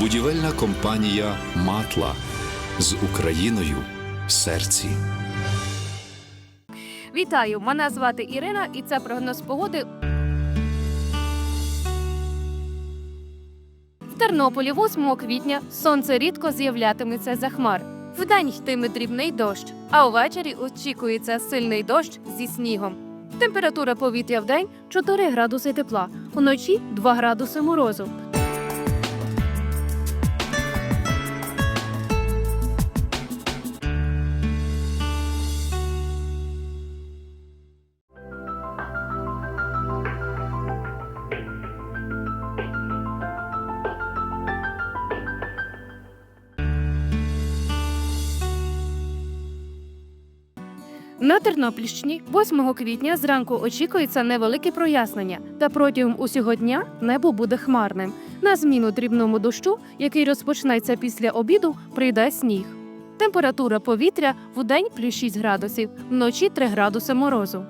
Будівельна компанія Матла з Україною в серці. Вітаю! Мене звати Ірина, і це прогноз погоди. В Тернополі 8 квітня сонце рідко з'являтиметься за хмар. Вдень йтиме дрібний дощ, а увечері очікується сильний дощ зі снігом. Температура повітря в день 4 градуси тепла, уночі 2 градуси морозу. На Тернопільщині 8 квітня зранку очікується невелике прояснення, та протягом усього дня небо буде хмарним. На зміну дрібному дощу, який розпочнеться після обіду, прийде сніг. Температура повітря в день плюс 6 градусів, вночі 3 градуси морозу.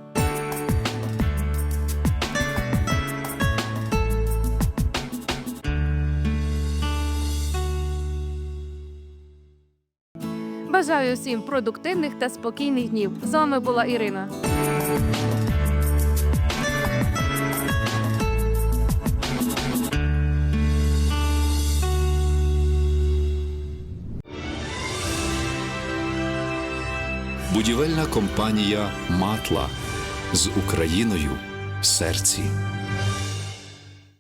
Бажаю всім продуктивних та спокійних днів. З вами була Ірина. Будівельна компанія Матла з Україною в серці.